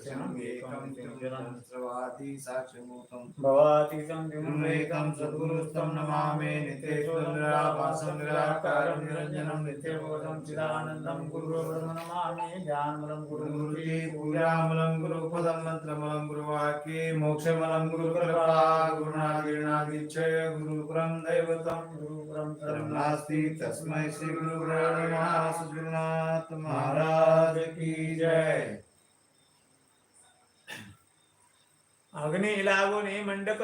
तत्त्वमशादिलक्षणम् एकं चन्द्रवादी साक्षिभूतं भवातीतं विमुक्तं सद्गुरुस्तं नमामि नित्येश्वरनिराभासं निराकारं निरञ्जनं नित्यबोधं चिदानन्दं गुरुर्ब्रह्म नमामि ध्यानमलं गुरुमूर्ति गुरुमूर्ति पूजामलं गुरुपदं मंत्रमलं गुरुवाक्ये मोक्षमलं गुरुकृपा गुरुणादिनादिच्छय गुरुपुरं दैवतं गुरुपुरं सर्वं नास्ति तस्मै श्री गुरुभ्यो नमः सद्गुरुनाथ महाराज की जय अग्नी लागून मंडप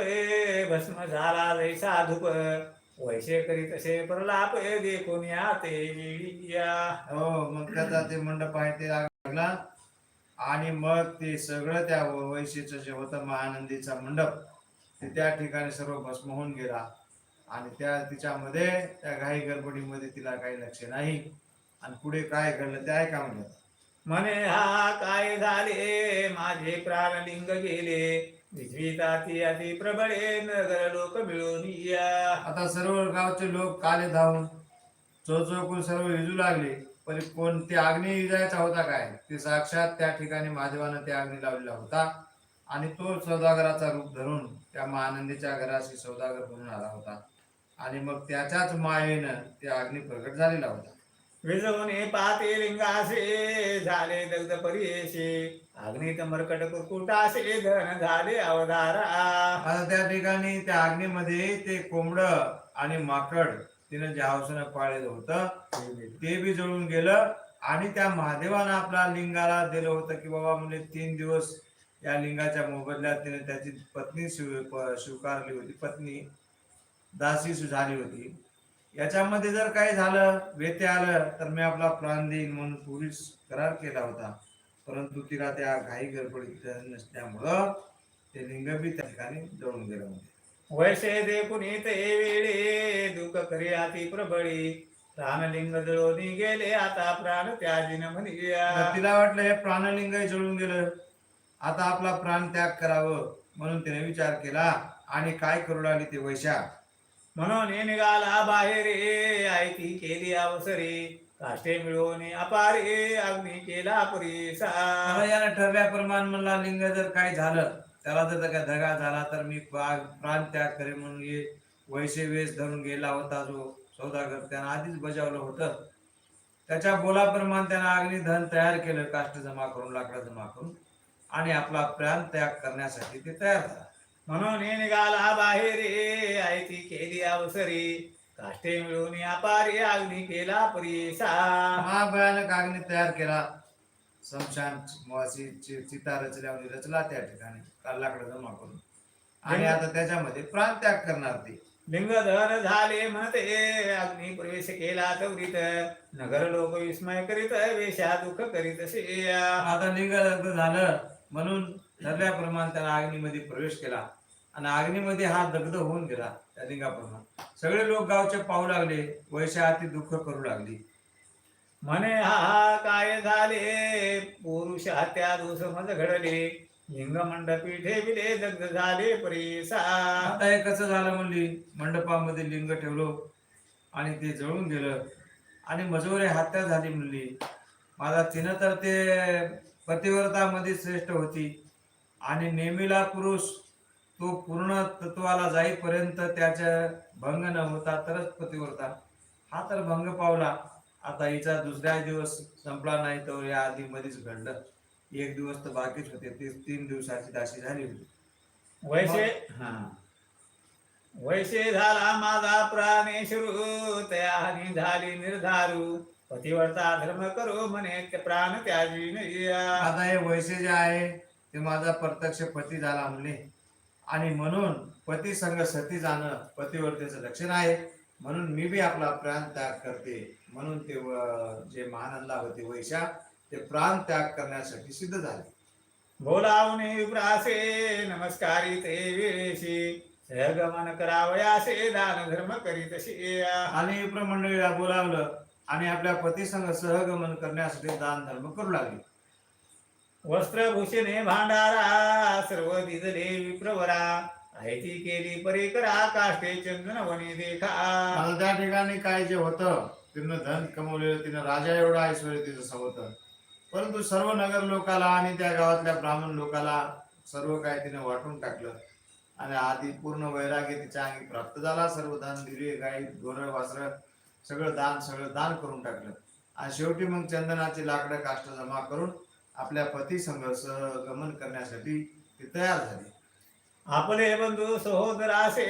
भस्म झाला जैसा धूप वैसे करीत असे प्रलाप देखून या ते या हो मग त्याचा ते मंडप आहे ते लागला. आणि मग ते सगळं त्या वैशीचं जे होतं महानंदीचा मंडप ते त्या ठिकाणी सर्व भस्म होऊन गेला. आणि त्या तिच्यामध्ये त्या घाई गडबडीमध्ये तिला काही लक्ष नाही. आणि पुढे काय घडलं ते ऐका म्हणजे म्हणे हा काय झाले? माझे प्राणलिंग गेले. अति प्रबळे नगर लोक मिळून या. आता सर्व गावचे लोक काले धावून चौचौकून सर्व विजू लागले पण कोण ते अग्नी विजायचा होता काय? ते साक्षात त्या ठिकाणी महादेवानं त्या अग्नी लावलेला होता. आणि तो सौदागराचा रूप धरून त्या महानंदीच्या घराशी सौदागर बनून आला होता. आणि मग त्याच्याच मायेनं ते अग्नी प्रकट झालेला होता. विजवणे पाते लिंगासे झाले दग्ध परियेशे. अग्नित मरकट कुटासे धन झाले अवधारा. आता त्या ठिकाणी त्या अग्नीमध्ये ते कोंबड आणि माकड तिनं ज्या हौसनं पाळलेलं होतं ते बी जळून गेलं आणि त्या महादेवानं आपल्या लिंगाला दिलं होतं की बाबा म्हणजे तीन दिवस या लिंगाच्या मोबदल्यात तिने त्याची पत्नी स्वीकारली होती पत्नी दासी झाली होती. याच्यामध्ये जर काही झालं व्यते आलं तर मी आपला प्राण देईन म्हणून पोलीस करार केला होता. परंतु तिला त्या घाई गडबडीत नसल्यामुळं ते लिंग बी त्या ठिकाणी जळून गेलं म्हणजे वैसे देखून ते वेळे दुःख करी अति प्रबळी. प्राणलिंग जळोनी गेले आता प्राण त्याजीन म्हणिया. तिला वाटलं हे प्राणलिंग जळून गेलं. आता आपला प्राण त्याग करावं म्हणून तिने विचार केला. आणि काय करू लागली ते वैशा म्हणून निघाला बाहेर आयती केली अवसरे. काष्टे मिळवून अपारे अग्नी केला परीसा. आता यानं ठरल्याप्रमाणे म्हणला लिंग जर काय झालं त्याला जर काय धगा झाला तर मी प्राण त्याग करे म्हणून हे वैसे वेश धरून गेला होता जो सौदागर. त्यानं आधीच बजावलं होतं. त्याच्या बोलाप्रमाणे त्यानं अग्नी धन तयार केलं काष्ट जमा करून लाकडं जमा करून आणि आपला प्राण त्याग करण्यासाठी ते तयार झाला. म्हणून निघाला बाहेर आयती केली अवसरे. काष्टे मिळवून अपारे अग्नी केला पुरेसा. महाभयानक अग्नी तयार केला. समशान चि- चिता रचल्यावर रचला त्या ठिकाणी लाकडं जमा करून आणि आता त्याच्यामध्ये प्राण त्याग करणार ते. लिंगधर झाले म्हणते अग्नी प्रवेश केला तवरीत. नगर लोक विस्मय करीत वेशा दुःख करीत असे आता लिंग झालं म्हणून ठरल्याप्रमाणे त्यानं अग्नीमध्ये प्रवेश केला. आणि अग्नीमध्ये हा दग्ध होऊन गेला त्या लिंगाप्रमाणे. सगळे लोक गावचे पाहू लागले वैशा अति दुःख करू लागली. म्हणे हा काय झाले? पुरुष हत्या दोष मज घडले. लिंग मंडपी ठेविले दग्ध झाले परेसा. आता हे कसं झालं म्हणली? मंडपामध्ये लिंग ठेवलो आणि ते जळून गेलं. आणि मजोरे हत्या झाली म्हणली. माझा तिनं तर ते पतिव्रतामध्ये श्रेष्ठ होती. आणि नेहमीला पुरुष तो पूर्ण तत्वाला जाईपर्यंत त्याच्या भंग न होता तरच पतिव्रता हा तर भंग पावला. आता हिचा दुसऱ्या दिवस संपला नाही तर या आधी मध्येच घडलं. एक दिवस तर बाकीच होते. ती तीन दिवसाची दासी झाली होती. वैसे हा. वैसे झाला माझा प्राणेश्वरू तयानी झाली निर्धारू. पतिवर्ता धर्म करू म्हणे ते प्राण त्याजी आता हे वैसे जे आहे ते माझा प्रत्यक्ष पती झाला म्हणले आणि म्हणून पती संग सती जाणं पतिवर्तेचं लक्षण आहे. म्हणून मी बी आपला प्राण त्याग करते. म्हणून ते जे महानंदा होते वैशा ते प्राण त्याग करण्यासाठी सिद्ध झाले. बोलावणे विप्रासे नमस्कारी ते वेळेशी सहगमन करावयासे दान धर्म करीतशी आणि विप्र मंडळीला बोलावलं आणि आपल्या पतीसंग सहगमन करण्यासाठी दान धर्म करू लागले. वस्त्रभूषणे भांडारा सर्व दिजले विप्रवरा. आहे केली परीकरा काष्टे चंदन वने देखा. आता त्या ठिकाणी काय जे होतं तिनं धन कमवलेलं तिनं राजा एवढं ऐश्वर तिचं होतं परंतु सर्व नगर लोकाला आणि त्या गावातल्या ब्राह्मण लोकाला सर्व काय तिनं वाटून टाकलं. आणि आधी पूर्ण वैराग्य तिच्या अंगी प्राप्त झाला सर्व दान दिले गाई गोरळ वासर सगळं दान सगळं दान करून टाकलं. आणि शेवटी मग चंदनाची लाकडं काष्ट जमा करून आपल्या पती संघ गमन करण्यासाठी ती तयार झाली. आपले बंधू सहोदरासे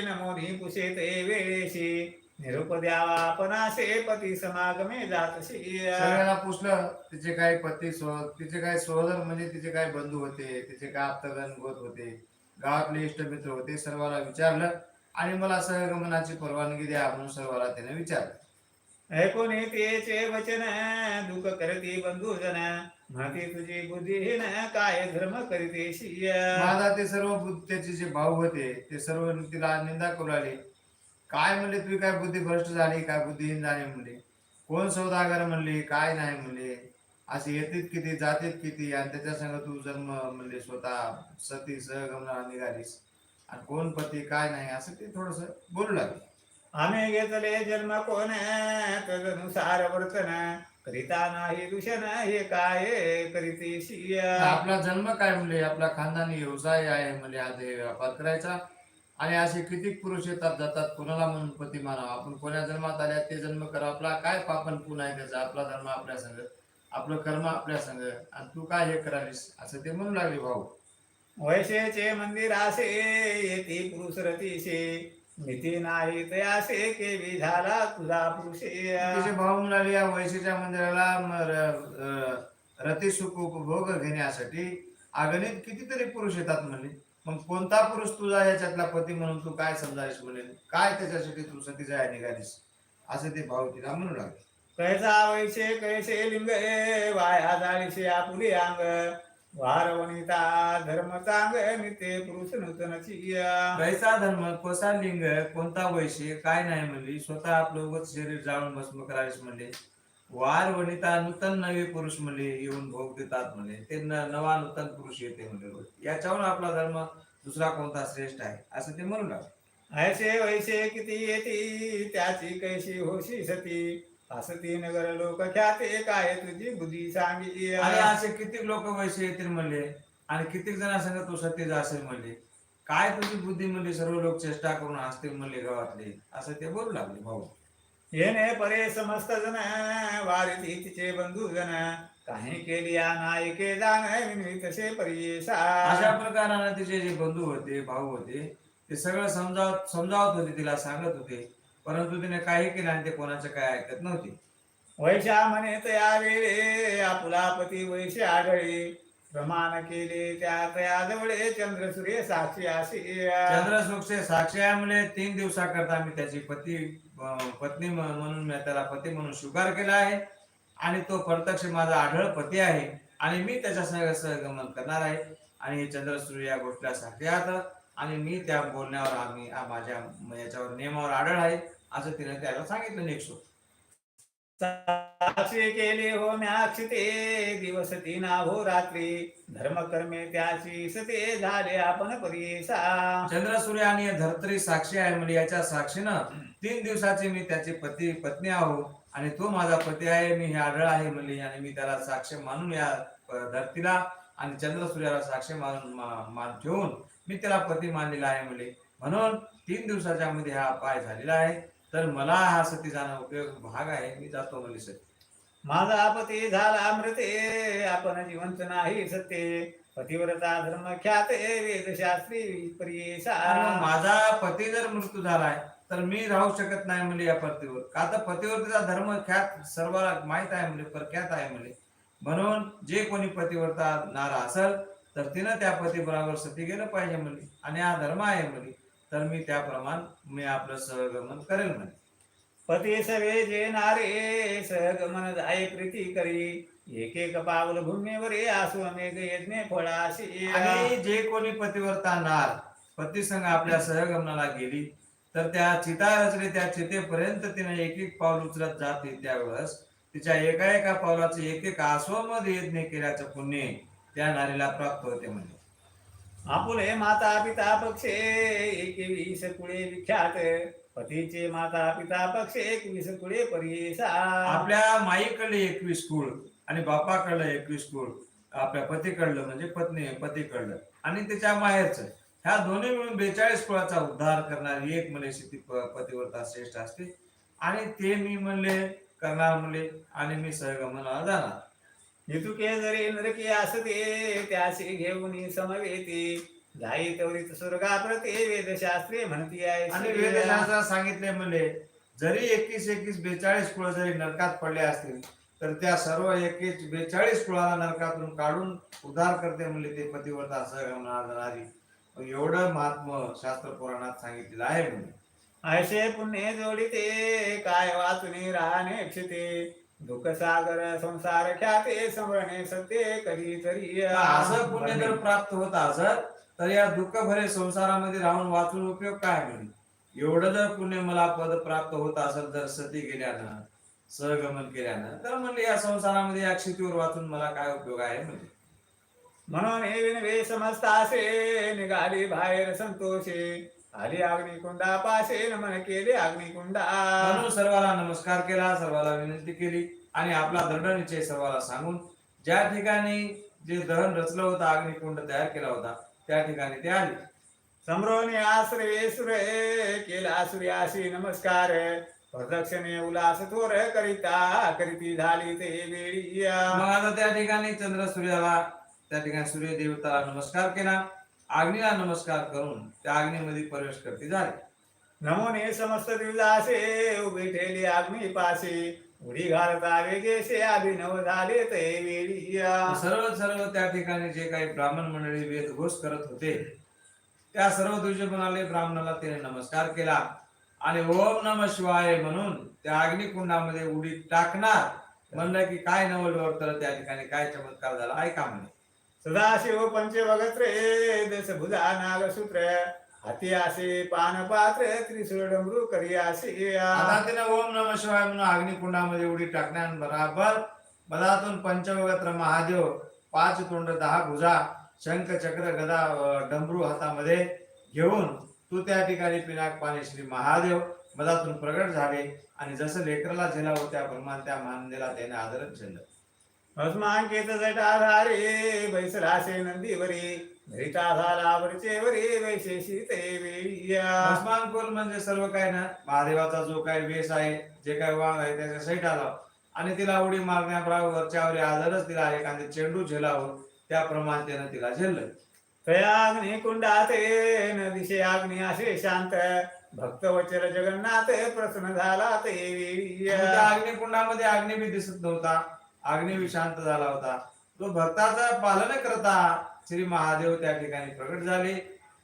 नमोनी पुषे ते वेळेशी निरूप द्यावा आपणासे पती समागमे जातशी सगळ्यांना पुसलं तिचे काही पती सो- तिचे काही सहोदर म्हणजे तिचे काही बंधू होते तिचे काय आप्तगण गोत होते गावातले इष्टमित्र होते सर्वांना विचारलं आणि मला सहगमनाची परवानगी द्या म्हणून सर्वांना त्याने विचारलं. ऐकून तेचे वचन दुःख करते बंधू जन. म्हणते तुझी न काय धर्म करीते शिय. माझा ते सर्व त्याचे जे भाऊ होते ते सर्व तिला निंदा करू लागले काय म्हणले तुझी काय बुद्धी भ्रष्ट झाली? काय बुद्धिहीन झाली म्हणले? कोण सौदागर म्हणले? काय नाही म्हणले? असे येतेत किती जातेत किती? आणि त्याच्या संग तू जन्म म्हणले स्वतः. सती सहगमना निघालीस. आणि कोण पती काय नाही? असं ते थोडस बोलू लागले. आम्ही घेतले जन्म कोण? तदनुसार वर्तन करिता नाही दूषण हे काय करीते शिय? आपला जन्म काय म्हणले आपला खानदानी व्यवसाय आहे म्हणजे आज हे व्यापार करायचा. आणि असे किती पुरुष येतात जातात कोणाला म्हणून पती मानावा आपण कोण्या जन्मात आल्या ते जन्म करा आपला काय पापन पुन आहे त्याचा? आपला धर्म आपल्या संग आपलं कर्म आपल्या संग. आणि तू काय हे करालीस असं ते म्हणू लागले भाऊ. वैशेचे मंदिर असे येते पुरुष रतीशे. भीती नाही तयासे केवी झाला तुझा पुरुषे. भाऊ म्हणाले या वैशीच्या मंदिराला म- र- अ, रतिसुख उपभोग घेण्यासाठी अगणित कितीतरी पुरुष येतात म्हणले मग कोणता पुरुष तुझा याच्यातला पती म्हणून तू काय समजायस म्हणे? काय त्याच्यासाठी तू सती जाय निघालीस? असं ते भाऊ तिला म्हणू लागले. कैसा वैशे कैसे लिंग वाया जाळीशे आपुले अंग वार वनिता धर्म चांग नित्य पुरुष नूतनची कैसा धर्म कोसा लिंग कोणता वैश्य काय नाही म्हणली. स्वतः आपलं उगत शरीर जाळून भस्म करायस म्हणले. वार वनिता नूतन नवे पुरुष म्हणले येऊन भोग देतात म्हणले. ते नवा नूतन पुरुष येते म्हणले. याच्यावर आपला धर्म दुसरा कोणता श्रेष्ठ आहे? असं ते म्हणू लागले ऐसे वैसे किती येती त्याची कैशी होशी सती असती नगर लोक ख्याते काय तुझी बुद्धी सांगी आणि असे कित्येक लोक वैश्य येतील म्हणले? आणि कित्येक जणांसंग तू सत्य असेल म्हणले. काय तुझी बुद्धी म्हणले? सर्व लोक चेष्टा करून हसतील म्हणले गावातले. असं ते बोलू लागले भाऊ. येणे परे समस्त जण वारिती तिचे बंधू जण. काही केली नायके जाण तसे अशा परियेसा प्रकाराने तिचे जे बंधू होते भाऊ होते ते सगळं समजावत समजावत होते तिला सांगत होते. परंतु तिने काही केलं आणि ते कोणाचं काय ऐकत नव्हते. वैशा म्हणे तया वेळे आपुला पती वैशे आढळे. प्रमाण केले त्या तया जवळे चंद्र सूर्य साक्षी असे. चंद्रसुखचे साक्षी आहे म्हणजे तीन दिवसाकरता मी त्याची पती अं, पत्नी म्हणून मी त्याला पती म्हणून स्वीकार केला आहे. आणि तो प्रत्यक्ष माझा आढळ पती आहे. आणि मी त्याच्या सह सहगमन करणार आहे. आणि हे चंद्रसूर्य या गोष्टीला साक्षी आहात आणि मी त्या बोलण्यावर आम्ही आ- माझ्या म- याच्यावर नियमावर आढळ आहे. असं तिने त्याला सांगितलं नेक्स्ट साक्षी केले हो म्याक्षते दिवस तीन हो रात्री. धर्म कर्मे त्याची सते झाले आपण चंद्र सूर्य आणि धर्तरी साक्षी आहे म्हणजे याच्या साक्षीनं तीन दिवसाची मी त्याची पती पत्नी आहो आणि तो माझा पती आहे मी हे आढळ आहे म्हणले आणि मी त्याला साक्ष मानून या धरतीला आणि चंद्रसूर्याला साक्ष मानून मान ठेवून मी त्याला पती मानलेला आहे म्हणले. म्हणून तीन दिवसाच्या मध्ये हा पाय झालेला आहे. तर मला हा सती जाणं उपयोग भाग आहे. मी जातो सती. माझा पती झाला मृते आपण जिवंत नाही सत्य. पतिव्रता धर्म ख्याते वेदशास्त्री परियेसा माझा पती जर मृत्यू झालाय तर मी राहू शकत नाही म्हणजे या पतीवर का तर पतिव्रतेचा धर्म ख्यात सर्वांना माहीत आहे म्हणजे प्रख्यात आहे म्हणजे म्हणून जे कोणी पतिव्रता नारा असेल तर तिनं त्या पती बरोबर सती गेलं पाहिजे म्हणजे आणि हा धर्म आहे म्हणजे तर मी त्याप्रमाणे मी आपलं सहगमन करेल म्हणजे पती सवे जे नारे सहगमन जाय प्रीती करी. एक एक पावल भूमीवरे आसु मेघ यज्ञ फळाशी. आणि जे कोणी पतिव्रता नार पती संघ आपल्या सहगमनाला गेली तर त्या चिता रचले त्या चितेपर्यंत तिने एक एक पाऊल उचलत जाते त्यावेळेस तिच्या एका एका पावलाचे एक एक आश्वमध यज्ञ केल्याचं पुण्य त्या नारीला प्राप्त होते म्हणजे आपुले माता पिता पक्षे एकवीस कुळे विख्यात. पतीचे माता पिता पक्षे एकवीस कुळे परिसा आपल्या माईकडले एकवीस कुळ आणि बापाकडलं एकवीस कुळ आपल्या पतीकडलं म्हणजे पत्नी पतीकडलं आणि त्याच्या माहेरचं. ह्या दोन्ही मिळून बेचाळीस कुळाचा उद्धार करणारी एक म्हणजे ती प- पतिव्रता श्रेष्ठ असते. आणि ते मी म्हणले करणार म्हणले आणि मी सहगमनाला जाणार. इतुके जरी नरकी असते त्याशी घेऊन समवेती. जाई त्वरित स्वर्गा प्रते वेदशास्त्रे म्हणती आणि आहे वेदशास्त्रात सांगितले म्हणले जरी एकवीस एकवीस बेचाळीस कुळ जरी नरकात पडले असतील तर त्या सर्व एकवीस बेचाळीस कुळाला नरकातून काढून उद्धार करते म्हणले ते पतिव्रता मग एवढं महात्म शास्त्र पुराणात सांगितलेलं आहे म्हणजे ऐसे पुण्य जोडिते काय वाचुनी राहणे क्षिते दुःख सागर संसार ख्याते समरणे सत्य कधी तरी असं पुण्य जर प्राप्त होत असत तर या दुःख भरे संसारामध्ये राहून वाचून उपयोग काय म्हणजे एवढं जर पुण्य मला पद प्राप्त होत असेल तर सती गेल्यानं सहगमन केल्यानं तर म्हणले या संसारामध्ये या क्षितीवर वाचून मला काय उपयोग आहे म्हणजे म्हणून हे विनवे समजतासे निघाली बाहेर संतोषे. आली अग्निकुंडा पासे नमन केले अग्निकुंडा. म्हणून सर्वाला नमस्कार केला सर्वाला विनंती केली आणि आपला दृढ निश्चय सर्वाला सांगून ज्या ठिकाणी जे दहन रचलं होतं अग्निकुंड तयार केला होता त्या ठिकाणी ते आले. सम्रोने आश्रये सुरे केला सूर्याशी नमस्कार. प्रदक्षिणे उल्हास थोर करिता करीती झाली ते वेळी. मग आता त्या ठिकाणी चंद्र सूर्याला त्या ठिकाणी सूर्य देवताला नमस्कार केला. अग्नीला नमस्कार करून त्या अग्नीमध्ये प्रवेश करते. झाले. नमोने समस्त दिवसासे उभी ठेली अग्नी पाशी उडी घालता वेगेसे अभिनव झाले ते वेळी सर्व सर्व त्या ठिकाणी जे काही ब्राह्मण मंडळी वेदघोष करत होते त्या सर्व दुर्जनाले ब्राह्मणाला त्याने नमस्कार केला आणि ओम नम शिवाय म्हणून त्या अग्निकुंडामध्ये उडी टाकणार. म्हणलं की काय नवल तर त्या ठिकाणी काय चमत्कार झाला ऐका म्हणे. सदाशिव पंचवगत्रे दशभुजा नागसूत्र हाती असे पानपात्र त्रिशूळ डमरू करी असे आता तिने ओम नम शिवाय म्हणून अग्निकुंडामध्ये उडी टाकण्याबरोबर मधातून पंचवगत्र महादेव पाच तोंड दहा भुजा शंख चक्र गदा डमरू हातामध्ये घेऊन तू त्या ठिकाणी पिनाक पाणी श्री महादेव मधातून प्रगट झाले आणि जसं लेकराला झेलावं त्याप्रमाणे त्या मानदेला त्याने आदरच झेललं भस्मांकित जटाधारे बैसलासे नंदीवरी धरिता झाला वरचेवरी वैशेषी ते भस्मांकुर म्हणजे सर्व काय ना महादेवाचा जो काय वेश आहे जे काय वाण आहे त्याच्या सैट आला आणि तिला उडी मारण्याबरोबर वरच्यावर आदरच तिला एखादे चेंडू झेलावं त्याप्रमाणे त्यानं तिला झेललं. तया अग्नि कुंडाते नदिशे अग्नी असे शांत. भक्त वचर जगन्नाथ प्रसन्न झाला ते त्या अग्निकुंडामध्ये अग्नी बी दिसत नव्हता. अग्नी बी शांत झाला होता. तो भक्ताचा पालन करता श्री महादेव त्या ठिकाणी प्रकट झाले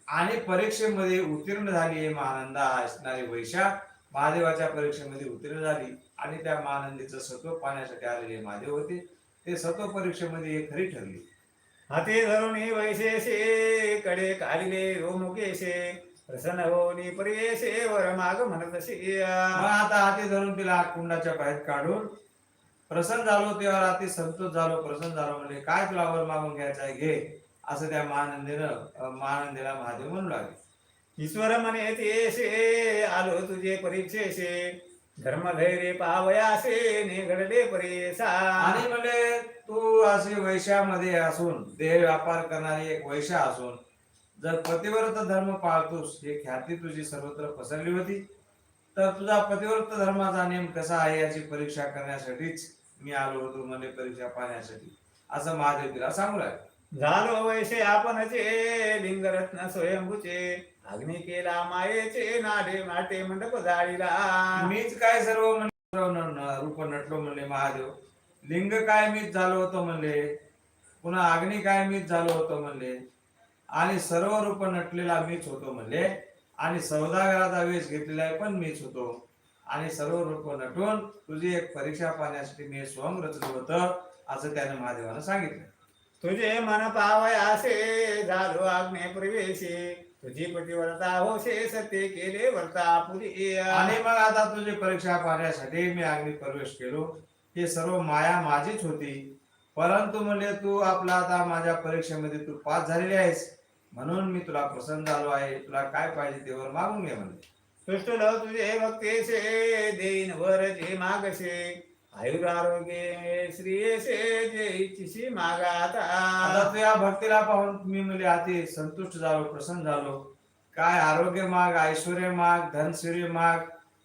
आणि परीक्षेमध्ये उत्तीर्ण झाली हे महानंदा असणारी वैशाख महादेवाच्या परीक्षेमध्ये उत्तीर्ण झाली आणि त्या महानंदीचं सत्व पाहण्यासाठी आलेले महादेव होते. ते सत्व परीक्षेमध्ये हे खरी ठरली. हाती धरून वैशेषे कडे काढले रोमुकेशे प्रसन्न होनी परियेशे वर माग म्हणत आता हाती धरून तिला कुंडाच्या बाहेर काढून प्रसन्न झालो तेव्हा रात्री संतोष झालो प्रसन्न झालो म्हणजे काय तुला वर मागून घ्यायचा आहे? घे. असं त्या महानंदीनं महानंदीला महादेव म्हणू लागले. ईश्वर म्हणे ते आलो तुझे परीक्षेशे धर्मधैर्य पावयासे निघडले परेसा. आणि म्हणजे तू अशी वैशामध्ये असून देह व्यापार करणारी एक वैशा असून जर पतिव्रत धर्म पाळतोस हे ख्याती तुझी सर्वत्र पसरली होती. तर तुझा पतिव्रत धर्माचा नियम कसा आहे याची परीक्षा करण्यासाठीच मी आलो होतो म्हणजे परीक्षा पाहण्यासाठी. असं महादेव तिला सांगू लागले झालो वैशे आपणचे लिंगरत्न स्वयंभूचे. अग्नी केला मायेचे नाडे नाटे मंडप जाळीला मीच काय सर्व म्हणले रूप नटलो म्हणले महादेव. लिंग काय मीच झालो होतो म्हणले. पुन्हा अग्नी काय मीच झालो होतो म्हणले. आणि सर्व रूप नटलेला मीच होतो म्हणले. आणि सौदागराचा वेश घेतलेला आहे पण मीच होतो. आणि सर्व रूप नटून तुझी एक परीक्षा पाहण्यासाठी मी स्वयं रचलं होतं असं त्याने महादेवानं सांगितलं. तुझे मन पावयासे झालो आग्ने प्रवेशे तुझी पतिव्रता होशे सत्य केले वर्ता पुरी आणि मग आता तुझी परीक्षा पाहण्यासाठी मी अग्नी प्रवेश केलो. हे सर्व माया माझीच होती. परंतु म्हणले तू आपला आता माझ्या परीक्षेमध्ये तू पास झालेली आहेस. म्हणून मी तुला प्रसन्न झालो आहे. तुला काय पाहिजे तेवर मागून घे म्हणले. तुष्टल तुझे भक्तेसे देईन वर जे मागसे आयुर आरोग्य श्रीयसे जे इच्छिशी मागा आता आता तू या भक्तीला पाहून मी म्हणजे अति संतुष्ट झालो प्रसन्न झालो. काय आरोग्य माग ऐश्वर माग धनश्री माग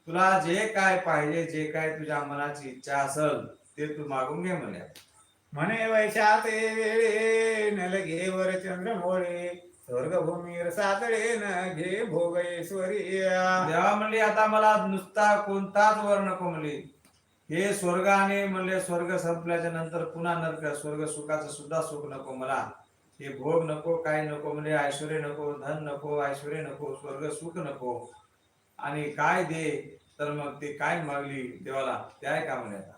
तुला जे काय पाहिजे जे काय तुझ्या मनाची इच्छा असेल ते तू मागून घे म्हणे. म्हणे वैशाते वेळे न लगे वर चंद्र मोळे स्वर्गभूमीर सातळे न घे भोग ऐश्वरी देवा म्हणली आता मला नुसता कोणताच वर नको म्हणली. हे स्वर्ग आणि म्हणले स्वर्ग संपल्याच्या नंतर पुन्हा नरक स्वर्ग सुखाचं सुद्धा सुख नको मला. हे भोग नको काही नको म्हणजे ऐश्वर नको धन नको ऐश्वर नको स्वर्ग सुख नको. आणि काय दे तर मग ते काय मागली देवाला? ते आहे का म्हणे आता?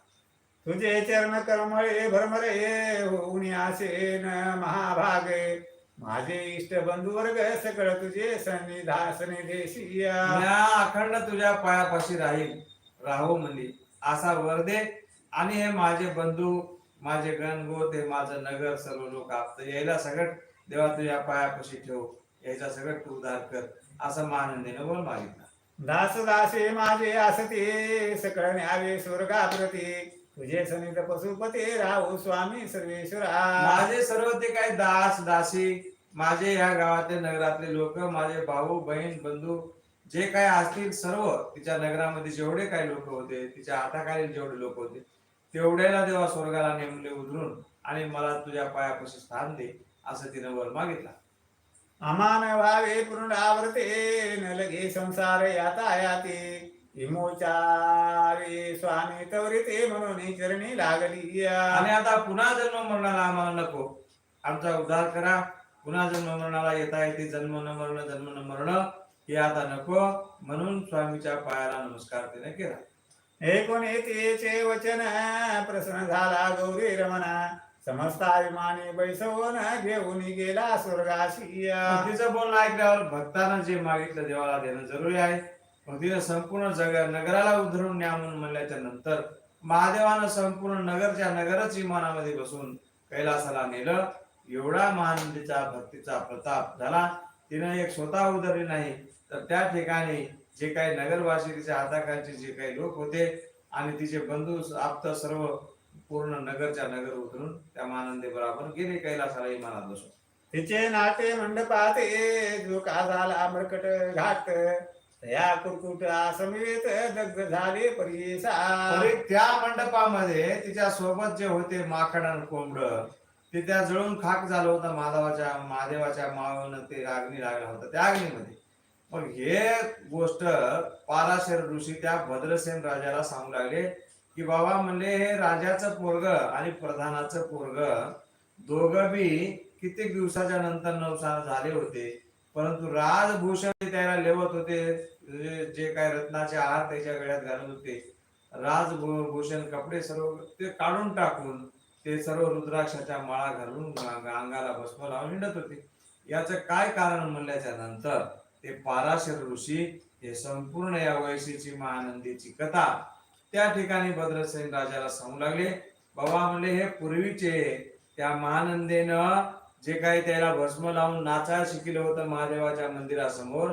तुझे चरण कर्मळे भ्रमरे होऊन आसे न महाभागे. माझे इष्ट बंधू वर्ग सकळ तुझे सन्निधासने देशीया अखंड तुझ्या पायापाशी राहील. राहू म्हणली असा वर दे. आणि हे माझे बंधू माझे गणगोत हे माझं नगर सर्व लोक आपत यायला सगळं देवा तुझ्या पायापाशी ठेव. यायचा सगळं तू उद्धार कर. असं महानंदीनं बोल मागितलं. दास दासे माझे असते सकळ न्यावे स्वर्गाप्रती. तुझे सनिध पशुपती राहू स्वामी सर्वेश्वरा. माझे सर्व ते काय दास दासी माझे ह्या गावातले नगरातले लोक माझे भाऊ बहीण बंधू जे काय असतील सर्व तिच्या नगरामध्ये जेवढे काही लोक होते तिच्या हाताखालील जेवढे लोक होते तेवढ्याला देवा स्वर्गाला नेमले उधरून आणि मला तुझ्या पायापाशी स्थान दे असं तिनं वर मागितला. अमान भावे पुनरावर्ते न लगे संसार याता याते विमोचारे स्वामी तवरिते म्हणून चरणी लागली. आणि आता पुन्हा जन्म मरणाला आम्हाला नको. आमचा उद्धार करा. पुन्हा जन्म मरणाला येता येते. जन्म न मरण जन्म न मरण हे आता नको. म्हणून स्वामीच्या पायाला नमस्कार तिने केला. एकूण तेचे वचन प्रसन्न झाला गौरी रमणा. समस्ताभिमानी बैसवून घेऊन गेला स्वर्गाशी. तिचं बोलणं ऐकल्यावर भक्तानं जे मागितलं देवाला देणं जरुरी आहे. मग तिने संपूर्ण जग नगराला उधरून न्या म्हणून म्हणल्याच्या नंतर महादेवानं संपूर्ण नगरच्या नगरच विमानामध्ये बसून कैलासाला नेलं. एवढा महानंदीचा भक्तीचा प्रताप झाला. तिनं एक स्वतः उधरली नाही तर त्या ठिकाणी जे काही नगरवासी तिच्या हाताखालचे जे काही लोक होते आणि तिचे बंधू आप्त सर्व पूर्ण नगरच्या नगर उतरून त्या महानंदी बरोबर गेले कैलासाला विमानात बसून. तिचे नाते मंडपात जो का झाला मरकट घाट या कुरकुट समेत दग्ध झाले परिसा. तरी त्या मंडपामध्ये तिच्या सोबत जे होते माकड आणि कोंबड ते त्या जळून खाक झालं होतं माधवाच्या महादेवाच्या मावानं ते अग्नी लागला होता त्या अग्नीमध्ये. मग हे गोष्ट पाराशर ऋषी त्या भद्रसेन राजाला सांगू लागले की बाबा म्हणले हे राजाचं पोरग आणि प्रधानाचं पोरग दोघं बी कित्येक दिवसाच्या नंतर नवसार झाले होते परंतु राजभूषण त्याला लेवत होते. जे- काय रत्नाचे आहार त्याच्या गळ्यात घालत होते राजभूषण कपडे सर्व ते काढून टाकून ते सर्व रुद्राक्षाच्या माळा घालून अंगाला भस्म लावून हिंडत होते. याच काय कारण म्हणल्याच्या नंतर ते पाराशर ऋषी हे संपूर्ण या वैशीची महानंदीची कथा त्या ठिकाणी भद्रसेन राजाला सांगू लागले बाबा म्हणले हे पूर्वीचे त्या महानंदेनं जे काही त्याला भस्म लावून नाचायला शिकलं होतं महादेवाच्या मंदिरासमोर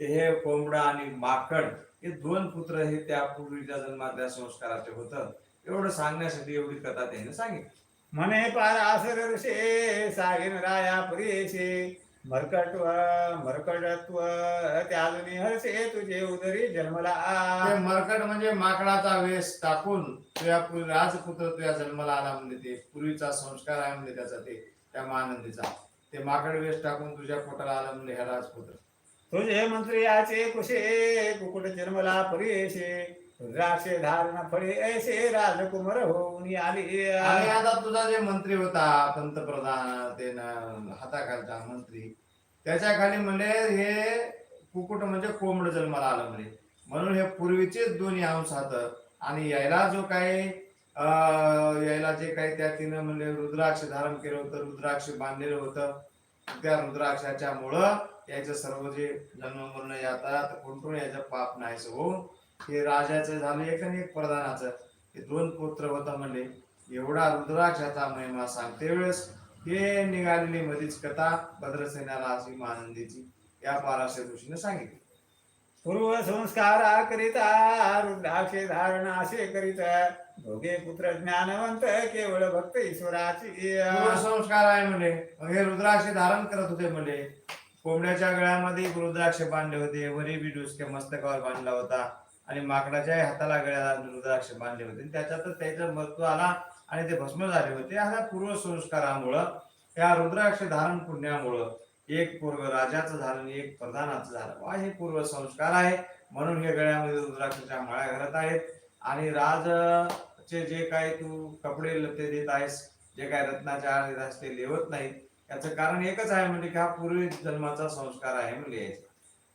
हे कोंबडा आणि माकड हे दोन पुत्र हे त्या पूर्वीच्या जन्मातल्या संस्काराचे होतं एवढं सांगण्यासाठी एवढी कथा त्याने सांगितली. म्हणे पारासर ऋषे सागिन राया पुरेशे. मरकटव मरकडत्व त्याजनी हर्षे तुझे उदरी जन्मला ते मरकट म्हणजे माकडाचा वेश टाकून तुझ्या राजपुत्र तुझ्या जन्माला आला म्हणजे ते. पूर्वीचा संस्कार आहे म्हणजे त्याचा ते त्या महानंदीचा. ते माकड वेश टाकून तुझ्या पोटाला आला म्हणजे ह्या राजपुत्र. तुझे मंत्रियाचे कुशे कुकुट जन्मला परेशे रुद्राक्षे धारण फळे ऐसे राजकुमार होऊन आली. आणि आता तुझा जे मंत्री होता पंतप्रधान ते न- हाताखालचा मंत्री त्याच्याखाली म्हणजे हे कुकुट म्हणजे कोंबड जन्माला आलं म्हणजे म्हणून हे पूर्वीचेच दोन्ही अंश हात. आणि यायला जो काही अं, यायला जे काही त्या तिनं म्हणजे रुद्राक्ष धारण केलं होतं रुद्राक्ष बांधलेलं होतं. त्या रुद्राक्षाच्या मुळं याचं सर्व जे जन्ममरण मरण कोणतून याचं पाप नाहीच हो. हे राजाचं झालं एक आणि एक प्रधानाचं. हे दोन पुत्र होता म्हणले एवढा रुद्राक्षाचा महिमा सांगते वेळेस. हे निघालेली मधीच कथा भद्रसेनाला अशी महानंदीची या पाराशे ऋषीने सांगितली. पूर्व संस्कारा करिता रुद्राक्षे धारण असे करिता. दोघे पुत्र ज्ञानवंत केवळ भक्त ईश्वराची. संस्कार आहे म्हणजे हे रुद्राक्ष धारण करत होते म्हणजे कोंबड्याच्या गळ्यामध्ये रुद्राक्ष बांधले होते. वरी बी डुसके मस्तकावर बांधला होता. आणि माकडाच्या हाताला गळ्याला रुद्राक्ष बांधले होते. त्याच्यातच त्याचं महत्त्व आला आणि ते भस्म झाले होते. ह्या पूर्व संस्कारामुळं या रुद्राक्ष धारण पुण्यामुळं एक पूर्व राजाचं झालं आणि एक प्रधानाचं झालं. वा हे पूर्व संस्कार आहे. म्हणून हे गळ्यामध्ये रुद्राक्षच्या माळ्या घालत आहेत. आणि राजचे जे काही तू कपडे ते देत आहेस जे काय रत्नाच्या देत आहेस ते लेवत नाहीत. याचं कारण एकच आहे म्हणजे की हा पूर्वी जन्माचा संस्कार आहे म्हणजे.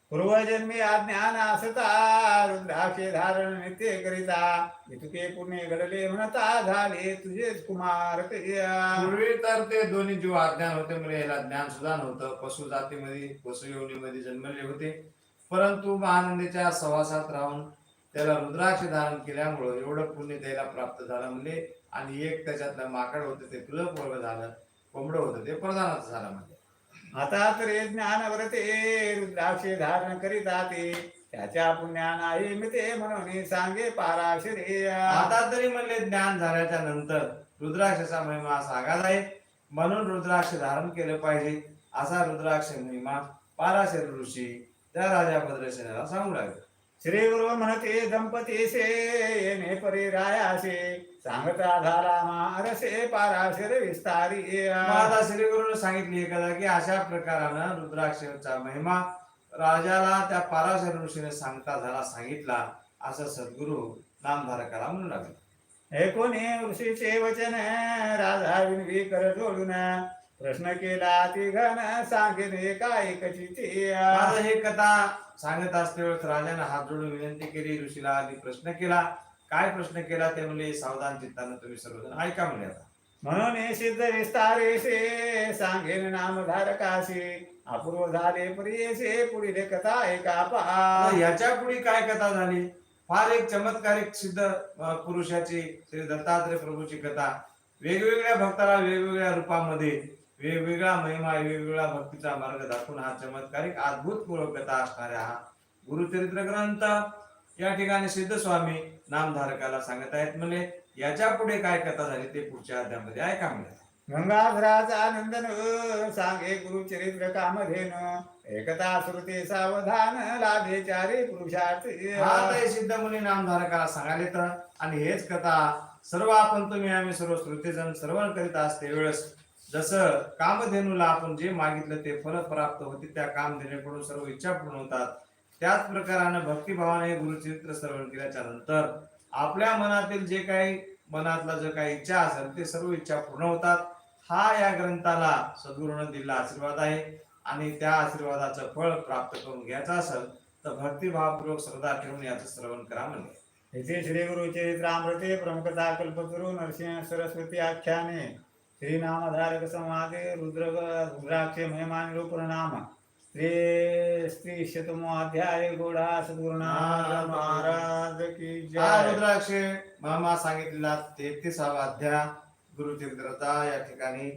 पूर्वजन्मी अज्ञान असता रुद्राक्षे धारण नित्य करिता. इतके पुण्य घडले म्हणता झाले तुझेच कुमार. पूर्वी तर ते दोन्ही जीव अज्ञान होते म्हणजे याला ज्ञान सुद्धा नव्हतं. पशु जातीमध्ये पशु योनीमध्ये जन्मले होते. परंतु महानंदीच्या सहवासात राहून त्याला रुद्राक्ष धारण केल्यामुळं एवढं पुण्य त्याला प्राप्त झालं म्हणजे आणि एक त्याच्यातलं माकड होतं ते तुला पूर्व झालं. कोंबडं होतं ते प्रधानाचं झालं म्हणजे. आता तरी ज्ञानव्रते रुद्राक्षे धारण करीता ते त्याच्या पुण्यान आहे मी ते म्हणून सांगे पाराशरे आता तरी म्हणले ज्ञान झाल्याच्यानंतर रुद्राक्षाचा महिमा सांगायला आहे म्हणून रुद्राक्ष धारण केलं पाहिजे. असा रुद्राक्ष महिमा पाराशर ऋषी त्या राजा भद्रसेनाला सांगू लागेल. श्री गुरु म्हणते दंपतीसे येणे परिरायासे सांगता झाला मारसे पाराशर विस्तारी आता श्री गुरुने सांगितली एखादा की अशा प्रकारानं रुद्राक्षाचा महिमा राजाला त्या पाराशर ऋषीने सांगता झाला सांगितला. असं सद्गुरु नामधारकाला म्हणू लागले. एकोणे ऋषीचे वचन? राधा विनवी कर जोडून प्रश्न केला ती घन सांगेने काय कशी माझं हे कथा सांगत असते वेळेस राजाने हात जोडून विनंती केली ऋषीला आधी प्रश्न केला. काय प्रश्न केला? ते म्हणले सावधान चित्तानं तुम्ही सर्वजण ऐका म्हणजे आता. म्हणून हे सिद्ध विस्तारेसे सांगेन नामधारकाशी. अपूर्व झाले प्रियसे पुढील कथा ऐका पहा. याच्यापुढे काय कथा झाली? फार एक चमत्कारिक सिद्ध पुरुषाची श्री दत्तात्रय प्रभूची कथा. वेगवेगळ्या भक्ताला वेगवेगळ्या रूपामध्ये वेगवेगळा महिमा वेगवेगळा भक्तीचा मार्ग दाखवून हा चमत्कारिक अद्भुतपूर्व कथा असणारा हा गुरुचरित्र ग्रंथ या ठिकाणी सिद्ध स्वामी नामधारकाला सांगत आहेत. म्हणजे याच्यापुढे काय कथा झाली ते पुढच्या अध्यामध्ये ऐका म्हणजे गंगाधराचा नंदन सांगे गुरुचरित्र कामधेन. एकता श्रुते सावधान लाभे चारे पुरुषार्थ. सिद्ध मुनी नामधारकाला सांगायला येतं. आणि हेच कथा सर्व आपण तुम्ही आम्ही सर्व श्रोतेजन श्रवण करीत असते. वेळेस जसं कामधेनूला आपण जे मागितलं ते फल प्राप्त होते त्या कामधेनेकडून सर्व इच्छा पूर्ण होतात. त्याच प्रकारानं भक्तिभावाने गुरुचरित्र श्रवण केल्याच्यानंतर आपल्या मनातील जे काही मनातला जो काही इच्छा असेल ते सर्व इच्छा पूर्ण होतात. हा या ग्रंथाला सद्गुरूनं दिलेला आशीर्वाद आहे. आणि त्या आशीर्वादाचं फळ प्राप्त करून घ्यायचं असेल तर भक्तिभावपूर्वक श्रद्धा ठेवून याचं श्रवण करा म्हणजे येथे श्री गुरुचरित्रामृते प्रमुखता कल्पतरू नरसिंह सरस्वती आख्याने. श्री नामधारक संवादे रुद्र रुद्राक्षे महिमा निरूपण नाम। श्री स्त्री शतमो अध्याय गोडा सद्गुरुनाथ महाराज की जय। रुद्राक्ष मामा सांगितलेला तेहतीसावा अध्याय गुरुचरित्रता या ठिकाणी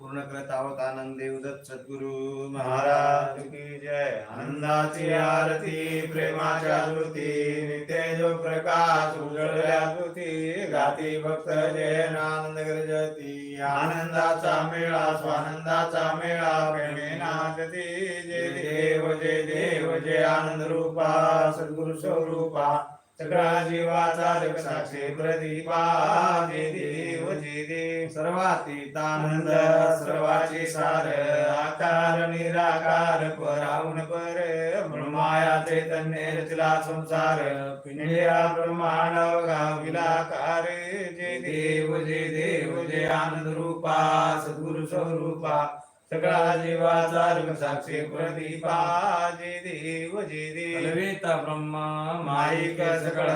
पूर्ण करत आहोत आनंदे उदत सद्गुरु महाराज की जय. आनंदाची आरती प्रेमाच्या ज्योती नित्य जो प्रकाश उजळल्या ज्योती गाती भक्त जय आनंद गरजती. आनंदाचा मेळा स्वानंदाचा मेळा प्रेमे नाचते जय देव जय देव जय आनंद रूपा सद्गुरु स्वरूपा. सगळा जीवाचा प्रदीपा जय देव. जय देव सर्वातीत सर्वाचे सार आकार निराकार पराऊन पर. माया चैतन्य रचला संसार. पिंडिया ब्रह्मांड गाविलाकार. जे देव जे देव जे आनंद रूपा सद्गुरु स्वरूपा. सगळा जीवाचा रंग साक्षी प्रदीपाजी देव जे देव. कलवेता ब्रह्मा माईक सकळ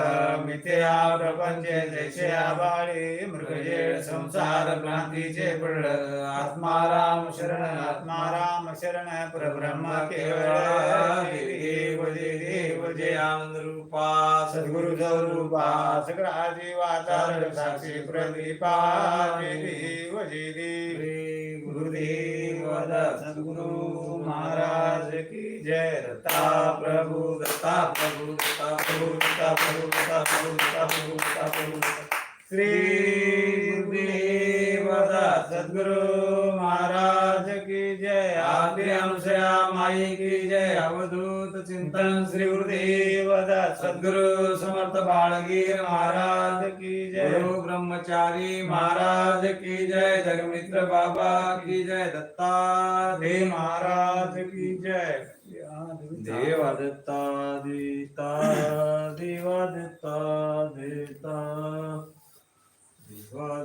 मिथ्या प्रपंच जैसे आबाळे मृगजे संसार क्रांतीचे पड आत्माराम शरण आत्माराम शरण परब्रह्म केवळ. देव जे देव जे आनंद रूपा सद्गुरु स्वरूपा. सगळा जीवाचा साक्षी प्रदीपा जे देव जे देव. श्री गुरुदेव. दत्त सद्गुरु महाराज की जय रता प्रभु दत्ता प्रभु दत्ता प्रभु दत्ता प्रभु दत्ता प्रभु दत्ता प्रभु दत्ता प्रभु श्री गुरुदेव सदगुरु महाराज की जय। आदि अनुसया माई की जय। अवधूत चिंतन श्री गुरुदेव सदगुरु समर्थ बाळगीर महाराज की जय। गुरु ब्रह्मचारी महाराज की जय। जगमित्र बाबा की जय। दत्ता दे महाराज की जय। देवा दत्ता देता देवा दत्ता देता देवा